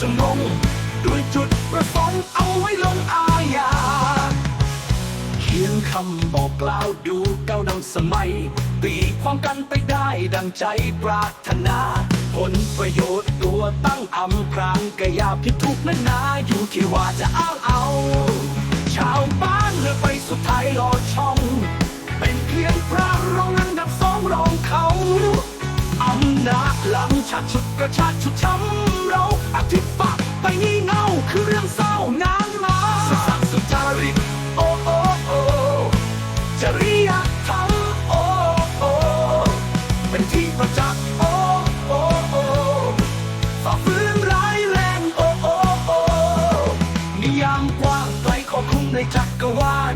จะงง ด้วยจุดประสงค์เอาไว้ลงอาญาเขียนคำบอกกล่าวดูเก้าวนำสมัย ตีความกันไปได้ดังใจปรารถนา ผลประโยชน์ตัวตั้งอำพรางกยาพิดทุกนั้นนาอยู่ที่ว่าจะอ้างเอา ชาวบ้านเลือกไปสุดท้ายรอช่อง เป็นเพียงพระรองอันดับสองรองเขาอำนาจลังชักชุดกระชากชุดช้ำเราอธิษ์ไป งี่เง่าคือเรื่องเศร้านานมาสุดสักดิ์สุจาริตโอ้โอ้โอ้จริยธรรมโอ้โอ้เป็นที่ประจักษ์โอ้โอ้โอ้ฝ่าฝืนร้ายแรงโอ้โอ้โอ้นิยามกว้างไกลขอบคลุมในจักรวาล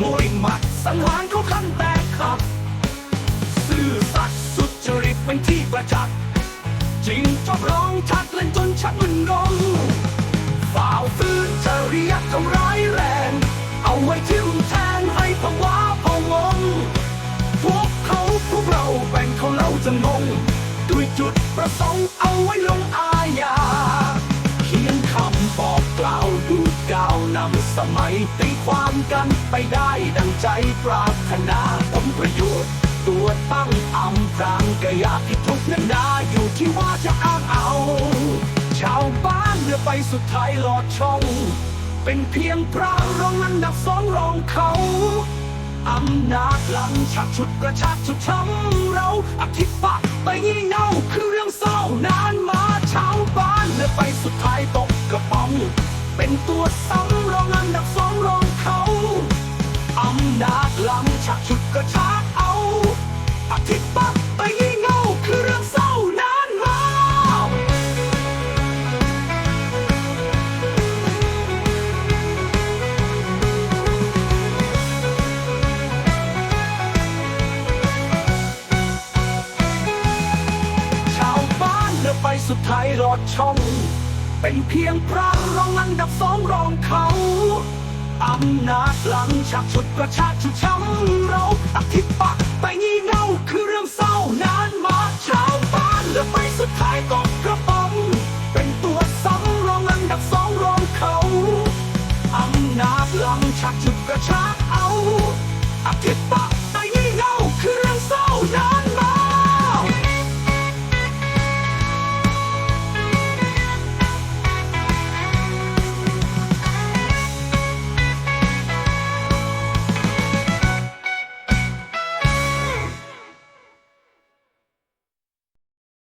มวยหมัดสังหารเขาขั้นแตกขับ ซื่อสัตย์สุจริตเป็นที่ประจักษ์ จริงจอบร้องชัดเล่นจนชักมึนงงฝ่าฝืนจริยธรรมร้ายแรง เอาไว้ทิ่มแทงให้ผวาพะวงพวกเขาพวกเราแบ่งเขาเราจะงงด้วยจุดประสงค์เอาไว้ลงอาญาเขียนคำบอกกล่าวดูดกาวนำสมัยตีความกันไปได้ดังใจปรารถนาผลประโยชน์ ตัวตั้งอำพรางกอยากที่ทุกข์นั้นนาอยู่ที่ว่าจะอ้างเอา ชาวบ้านเรือไปสุดท้ายหลอดช่อง เป็นเพียงพระรองอันดับสองรองเขาอำนาจลังชักชุดกระชากชุดช้ำเราอธิปักษ์ไปงี่เง่าคือเรื่องเศร้านานมาชาวบ้านเลือไปสุดท้ายตกกระป๋อง เป็นตัวซ้ำรอ อธิปักษ์ไปงี่เง่าคือเรื่องเศร้านานมาชาวบ้านเลือกไปสุดท้ายรอดช่อง เป็นเพียงพระรองอันดับสองรองเขาอำนาจหลังชักชุดกระชากชุดช้ำเราอธิปไตยงี่เง่า